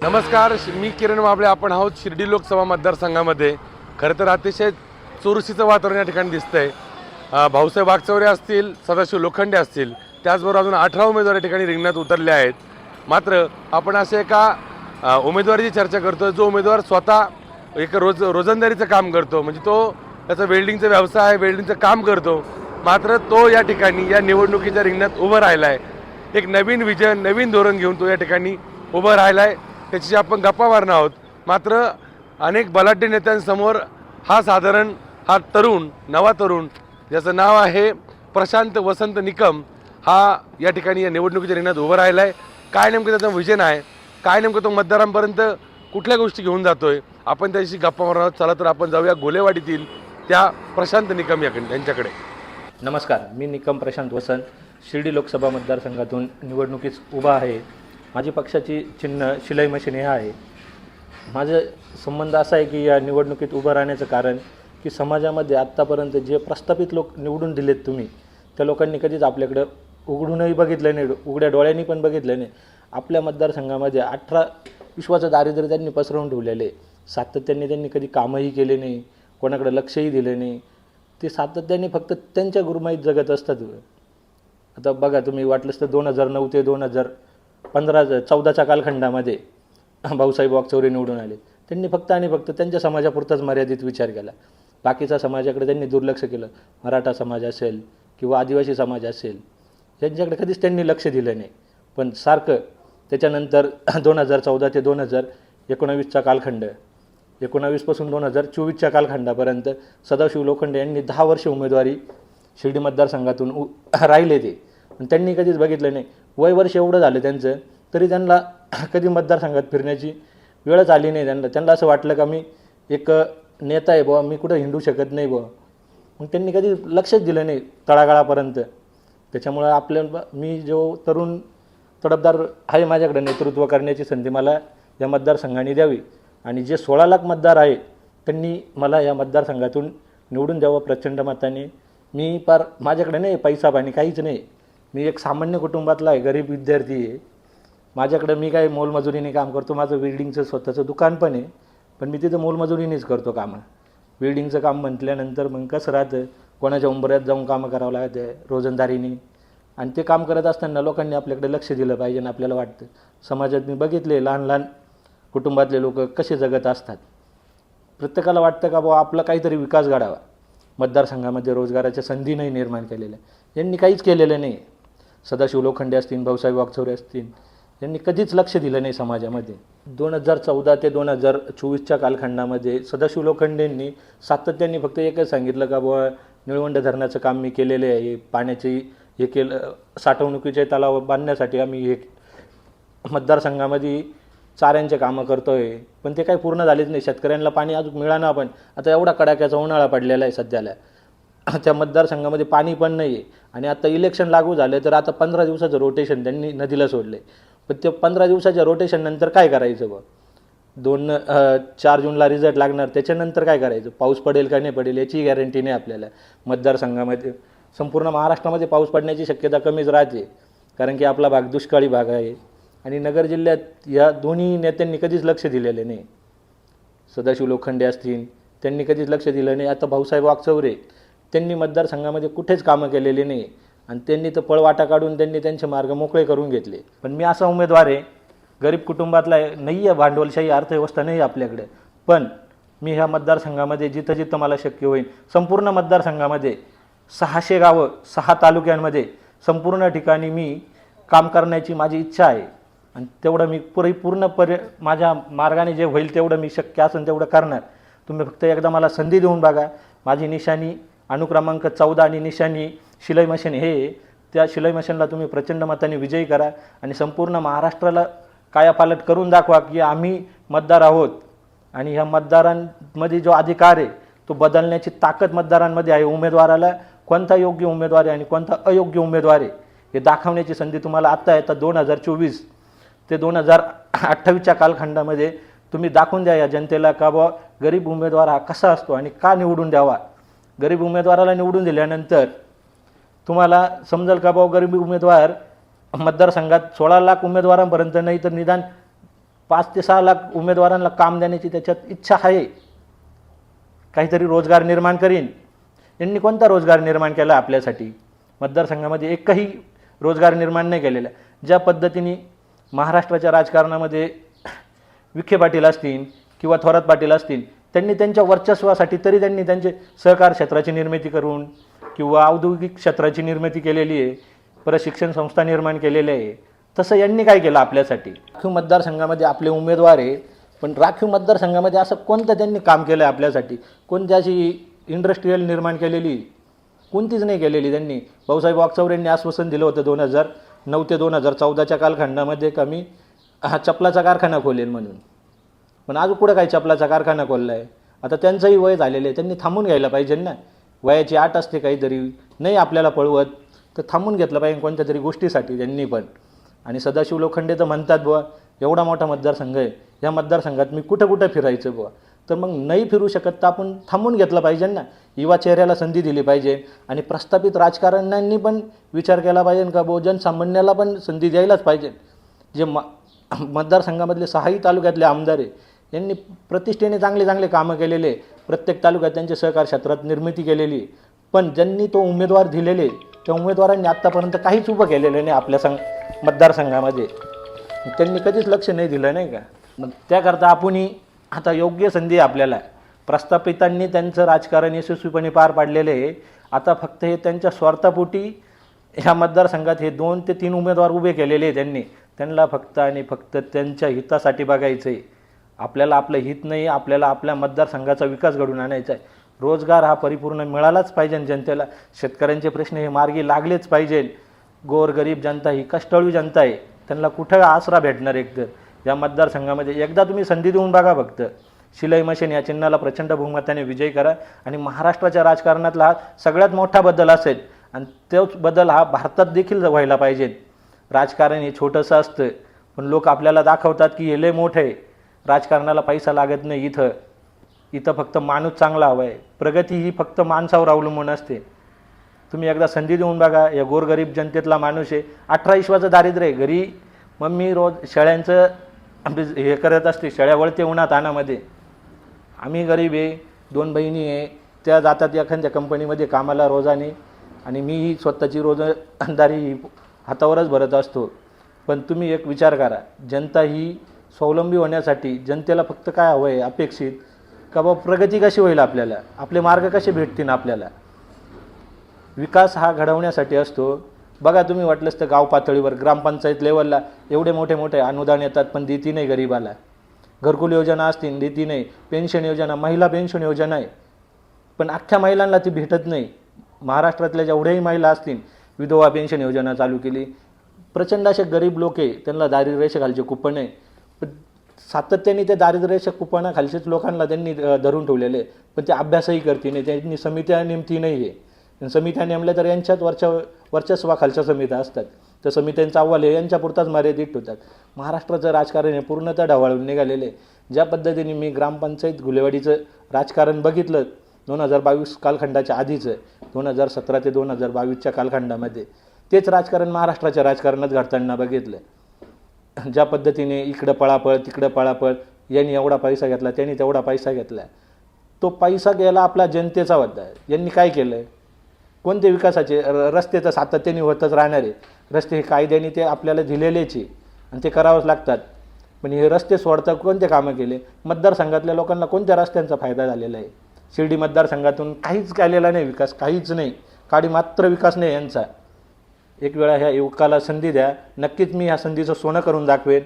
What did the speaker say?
नमस्कार मी किरण माबळे आपण आहोत शिर्डी लोकसभा मतदारसंघामध्ये. खरं तर अतिशय चुरशीचं वातावरण या ठिकाणी दिसतंय. भाऊसाहेब वागचौरे असतील सदाशिव लोखंडे असतील त्याचबरोबर अजून अठरा उमेदवार या ठिकाणी रिंगणात उतरले आहेत. मात्र आपण असे एका उमेदवारीची चर्चा करतो जो उमेदवार स्वतः एक रोज रोजंदारीचं काम करतो म्हणजे तो त्याचा वेल्डिंगचा व्यवसाय आहे वेल्डिंगचं काम करतो मात्र तो या ठिकाणी या निवडणुकीच्या रिंगणात उभं राहिला आहे एक नवीन विजन नवीन धोरण घेऊन तो या ठिकाणी उभं राहिला आहे त्याच्याशी आपण गप्पा मारणार आहोत. मात्र अनेक बलाढ्य नेत्यांसमोर हा साधारण हा तरुण नवा तरुण ज्याचं नाव आहे प्रशांत वसंत निकम हा या ठिकाणी या निवडणुकीच्या रिंगणात उभं राहिला आहे काय नेमकं त्याचं विजन आहे? काय नेमकं तो मतदारांपर्यंत कुठल्या गोष्टी घेऊन जातोय? आपण त्याशी गप्पा मारणार आहोत. चला तर आपण जाऊया गोलेवाडीतील त्या प्रशांत निकम याकडे यांच्याकडे नमस्कार मी निकम प्रशांत वसंत शिर्डी लोकसभा मतदारसंघातून निवडणुकीस उभा आहे. माझी पक्षाची चिन्ह शिलाई मशीन हे आहे. माझं संबंध असा आहे की या निवडणुकीत उभं राहण्याचं कारण की समाजामध्ये आत्तापर्यंत जे प्रस्थापित लोक निवडून दिलेत तुम्ही त्या लोकांनी कधीच आपल्याकडं उघडूनही बघितलं नाही उघड्या डोळ्यांनी पण बघितलं नाही. आपल्या मतदारसंघामध्ये अठरा विश्वाचं दारिद्र्य त्यांनी पसरवून ठेवलेलं आहे. सातत्याने त्यांनी कधी कामही केले नाही कोणाकडे लक्षही दिले नाही. ते सातत्याने फक्त त्यांच्या गुरुमाईत जगत असतात. आता बघा तुम्ही वाटलंच तर दोन हजार नऊ ते दोन हजार पंधरा चौदाच्या कालखंडामध्ये भाऊसाहेब वागचौरे निवडून आले. त्यांनी फक्त आणि फक्त त्यांच्या समाजापुरताच मर्यादित विचार केला. बाकीचा समाजाकडे त्यांनी दुर्लक्ष केलं. मराठा समाज असेल किंवा आदिवासी समाज असेल यांच्याकडे कधीच त्यांनी लक्ष दिलं नाही. पण सारखं त्याच्यानंतर दोन हजार चौदा ते दोन हजार एकोणावीसचा कालखंड एकोणावीसपासून दोन हजार चोवीसच्या कालखंडापर्यंत सदाशिव लोखंडे यांनी दहा वर्ष उमेदवारी शिर्डी मतदारसंघातून उ राहिले ते. पण त्यांनी कधीच बघितलं नाही. वय वर्ष एवढं झालं त्यांचं तरी त्यांना कधी मतदारसंघात फिरण्याची वेळच आली नाही त्यांना. त्यांना असं वाटलं का मी एक नेता आहे बुवा मी कुठं हिंडू शकत नाही बुवा. मग त्यांनी कधी लक्षच दिलं नाही तळागाळापर्यंत. त्याच्यामुळं आपल्या मी जो तरुण तडफदार आहे माझ्याकडे नेतृत्व करण्याची संधी मला या मतदारसंघाने द्यावी. आणि जे सोळा लाख मतदार आहे त्यांनी मला या मतदारसंघातून निवडून द्यावं प्रचंड मताने. मी पार माझ्याकडे नाही पैसा पाणी काहीच नाही. मी एक सामान्य कुटुंबातला आहे गरीब विद्यार्थी आहे. माझ्याकडे मी काय मोलमजुरीने काम करतो माझं वेल्डिंगचं स्वतःचं दुकान पण आहे पण मी तिथं मोलमजुरीनेच करतो कामं. वेल्डिंगचं काम म्हटल्यानंतर मग कसं राहतं? कोणाच्या उंबऱ्यात जाऊन कामं करावं लागतं रोजंदारीने. आणि ते काम करत असताना लोकांनी आपल्याकडे लक्ष दिलं पाहिजे आणि आपल्याला वाटतं. समाजात मी बघितले लहान लहान कुटुंबातले लोक कसे जगत असतात. प्रत्येकाला वाटतं का बाबा आपला काहीतरी विकास घडावा. मतदारसंघामध्ये रोजगाराच्या संधी नाही निर्माण केलेल्या. यांनी काहीच केलेलं नाही. सदाशिव लोखंडे असतील भाऊसाहेब वागचौरे असतील यांनी कधीच लक्ष दिलं नाही समाजामध्ये. दोन हजार चौदा ते दोन हजार चोवीसच्या कालखंडामध्ये सदाशिव लोखंडेंनी सातत्याने फक्त एकच सांगितलं का बुवा निळवंड धरणाचं काम मी केलेले आहे पाण्याची हे केलं साठवणुकीचे तलाव बांधण्यासाठी आम्ही हे मतदारसंघामध्ये चाऱ्यांचे कामं करतो आहे पण ते काही पूर्ण झालेच नाही. शेतकऱ्यांना पाणी अजून मिळाना पण आता एवढा कडाक्याचा उन्हाळा पडलेला आहे सध्याला. त्या मतदारसंघामध्ये पाणी पण नाही आहे आणि आता इलेक्शन लागू झालं तर आता पंधरा दिवसाचं रोटेशन त्यांनी नदीला सोडलं आहे पण ते पंधरा दिवसाच्या रोटेशन नंतर काय करायचं बघ? दोन चार जूनला रिझल्ट लागणार त्याच्यानंतर काय करायचं? पाऊस पडेल का नाही पडेल याची गॅरंटी नाही आपल्याला. मतदारसंघामध्ये संपूर्ण महाराष्ट्रामध्ये पाऊस पडण्याची शक्यता कमीच राहते. कारण की आपला भाग दुष्काळी भाग आहे. आणि नगर जिल्ह्यात या दोन्ही नेत्यांनी कधीच लक्ष दिलेले नाही. सदाशिव लोखंडे असतील त्यांनी कधीच लक्ष दिलं नाही. आता भाऊसाहेब वागचौरे त्यांनी मतदारसंघामध्ये कुठेच कामं केलेली नाही आणि त्यांनी तर पळवाटा काढून त्यांनी त्यांचे मार्ग मोकळे करून घेतले. पण मी असा उमेदवार आहे गरीब कुटुंबातला नाही आहे भांडवलशाही अर्थव्यवस्था नाही आहे आपल्याकडे. पण मी ह्या मतदारसंघामध्ये जिथं जिथं मला शक्य होईल संपूर्ण मतदारसंघामध्ये सहाशे गावं सहा तालुक्यांमध्ये संपूर्ण ठिकाणी मी काम करण्याची माझी इच्छा आहे. आणि तेवढं मी पुरे पूर्ण पर्य माझ्या मार्गाने जे होईल तेवढं मी शक्य असेल तेवढं करणार. तुम्ही फक्त एकदा मला संधी देऊन बघा. माझी निशाणी अनुक्रमांक चौदा आणि निशाणी शिलाई मशीन. हे आहे. त्या शिलाई मशीनला तुम्ही प्रचंड मताने विजयी करा आणि संपूर्ण महाराष्ट्राला कायापालट करून दाखवा की आम्ही मतदार आहोत. आणि ह्या मतदारांमध्ये जो अधिकार आहे तो बदलण्याची ताकद मतदारांमध्ये आहे. उमेदवाराला कोणता योग्य उमेदवार आहे आणि कोणता अयोग्य उमेदवार आहे हे दाखवण्याची संधी तुम्हाला आत्ता येतात दोन हजार चोवीस ते दोन हजार अठ्ठावीसच्या कालखंडामध्ये तुम्ही दाखवून द्या या जनतेला का बा गरीब उमेदवार हा कसा असतो आणि का निवडून द्यावा? गरीब उमेदवाराला निवडून दिल्यानंतर तुम्हाला समजेल का भाऊ गरीब उमेदवार मतदारसंघात सोळा लाख उमेदवारांपर्यंत नाही तर निदान पाच ते सहा लाख उमेदवारांना काम देण्याची त्याच्यात इच्छा आहे. काहीतरी रोजगार निर्माण करीन. यांनी कोणता रोजगार निर्माण केला आपल्यासाठी? मतदारसंघामध्ये एकही रोजगार निर्माण नाही केलेला. ज्या पद्धतीने महाराष्ट्राच्या राजकारणामध्ये विखे पाटील असतील किंवा थोरात पाटील असतील त्यांनी त्यांच्या वर्चस्वासाठी तरी त्यांनी त्यांचे सहकार क्षेत्राची निर्मिती करून किंवा औद्योगिक क्षेत्राची निर्मिती केलेली आहे परत शिक्षण संस्था निर्माण केलेल्या आहे तसं यांनी काय केलं आपल्यासाठी? राखीव मतदारसंघामध्ये आपले उमेदवार आहे पण राखीव मतदारसंघामध्ये असं कोणतं त्यांनी काम केलं आहे आपल्यासाठी? कोणती अशी इंडस्ट्रीयल निर्माण केलेली? कोणतीच नाही केलेली त्यांनी. भाऊसाहेब वागचौर यांनी आश्वासन दिलं होतं दोन हजार नऊ ते दोन हजार चौदाच्या कालखंडामध्ये कमी हा चपलाचा कारखाना खोलेल म्हणून. पण आज कुठं काय चपलाचा कारखाना खोलला आहे आता त्यांचंही वय झालेलं आहे त्यांनी थांबून घ्यायला पाहिजे ना. वयाची आठ असते काहीतरी नाही आपल्याला पळवत तर थांबून घेतलं पाहिजे कोणत्या तरी गोष्टीसाठी त्यांनी पण. आणि सदाशिव लोखंडे तर म्हणतात बुवा एवढा मोठा मतदारसंघ आहे. या मतदारसंघात मी कुठं कुठं फिरायचं बुवा? तर मग नाही फिरू शकत तर आपण थांबून घेतलं पाहिजे ना. युवा चेहऱ्याला संधी दिली पाहिजे आणि प्रस्थापित राजकारण्यांनी पण विचार केला पाहिजे का बो जनसामान्याला पण संधी द्यायलाच पाहिजे. जे म मतदारसंघामधले सहाही तालुक्यातले आमदार आहे यांनी प्रतिष्ठेने चांगले चांगले कामं केलेले आहे. प्रत्येक तालुक्यात त्यांचे सहकार क्षेत्रात निर्मिती केलेली. पण ज्यांनी तो उमेदवार दिलेले त्या उमेदवारांनी आत्तापर्यंत काहीच उभं केलेलं नाही आपल्या संघ मतदारसंघामध्ये. त्यांनी कधीच लक्ष नाही दिलं नाही का? मग त्याकरता आपणही आता योग्य संधी आपल्याला. प्रस्थापितांनी त्यांचं राजकारण यशस्वीपणे पार पाडलेलं आहे. आता फक्त हे त्यांच्या स्वार्थापोटी ह्या मतदारसंघात हे दोन ते तीन उमेदवार उभे केलेले आहे त्यांनी. त्यांना फक्त आणि फक्त त्यांच्या हितासाठी बघायचं आहे आपल्याला आपलं हित नाही आपल्याला आपल्या मतदारसंघाचा विकास घडून आणायचा आहे. रोजगार हा परिपूर्ण मिळालाच पाहिजे जनतेला शेतकऱ्यांचे प्रश्न हे मार्गी लागलेच पाहिजे. गोरगरीब जनता ही कष्टाळू जनता आहे. त्यांना कुठं आसरा भेटणार एकतर या मतदारसंघामध्ये एकदा तुम्ही संधी देऊन बघा फक्त. शिलाई मशीन या चिन्हाला प्रचंड बहुमताने विजय करा आणि महाराष्ट्राच्या राजकारणातला हा सगळ्यात मोठा बदल असेल. आणि तोच बदल हा भारतात देखील व्हायला पाहिजे. राजकारण हे छोटंसं असतं. पण लोक आपल्याला दाखवतात की हे लय मोठं आहे. राजकारणाला पैसा लागत नाही इथं. इथं फक्त माणूस चांगला हवा आहे. प्रगती ही फक्त माणसावर अवलंबून असते. तुम्ही एकदा संधी देऊन बघा या गोरगरीब जनतेतला माणूस आहे. अठरा विश्वाचं दारिद्र्य आहे. घरी मम्मी रोज शेळ्यांचं आम्ही हे करत असते. शेळ्या वळते उन्हात तानामध्ये आम्ही गरीब आहे दोन बहिणी आहे. त्या जातात एखाद्या कंपनीमध्ये कामाला रोजाने. आणि मी ही स्वतःची रोजंदारी हातावरच भरत असतो. पण तुम्ही एक विचार करा. जनता ही स्वावलंबी होण्यासाठी जनतेला फक्त काय हवं आहे? अपेक्षित? का बाबा प्रगती कशी होईल आपल्याला? आपले मार्ग कसे भेटतील आपल्याला? विकास हा घडवण्यासाठी असतो. बघा तुम्ही वाटलंच तर गाव पातळीवर ग्रामपंचायत लेवलला एवढे मोठे मोठे अनुदान येतात पण देती नाही गरिबाला. घरकुल योजना असतील देती नाही. पेन्शन योजना महिला पेन्शन योजना आहे. पण अख्ख्या महिलांना ती भेटत नाही. महाराष्ट्रातल्या जेवढ्याही महिला असतील विधवा पेन्शन योजना चालू केली. प्रचंड असे गरीब लोक आहे त्यांना दारिद्र्य रेषेखालचे कुपन आहे. पण सातत्याने ते दारिद्र्याच्या रेषा लोकांना त्यांनी धरून ठेवलेले पण ते अभ्यासही करते नाही. त्यांनी समित्या नेमती नाही आहे. समित्या नेमल्या तर यांच्यात वरच्या वर्चस्वाखालच्या समित्या असतात. तर समित्यांचा अहवाल हे यांच्यापुरताच मर्यादित ठेवतात. महाराष्ट्राचं राजकारण हे पूर्णतः ढवाळून निघालेलं आहे. ज्या पद्धतीने मी ग्रामपंचायत गुलेवाडीचं राजकारण बघितलं दोन हजार बावीस कालखंडाच्या आधीचं दोन हजार सतरा ते दोन हजार बावीसच्या कालखंडामध्ये तेच राजकारण महाराष्ट्राच्या राजकारणात घडताना बघितलं. ज्या पद्धतीने इकडं पळापळ तिकडं पळापळ यांनी एवढा पैसा घेतला त्यांनी तेवढा पैसा घेतला. तो पैसा गेला आपला जनतेचा होता यांनी काय केलं आहे कोणते विकासाचे? र रस्ते तर सातत्याने होतच राहणार आहे. रस्ते हे कायद्याने ते आपल्याला दिलेलेच आहे. आणि ते करावंच लागतात. पण हे रस्ते सोडता कोणते कामं केले? मतदारसंघातल्या लोकांना कोणत्या रस्त्यांचा फायदा झालेला आहे? शिर्डी मतदारसंघातून काहीच केलेला नाही विकास काहीच नाही. काडी मात्र विकास नाही यांचा. एक वेळा ह्या युवकाला संधी द्या. नक्कीच मी ह्या संधीचं सोनं करून दाखवेन.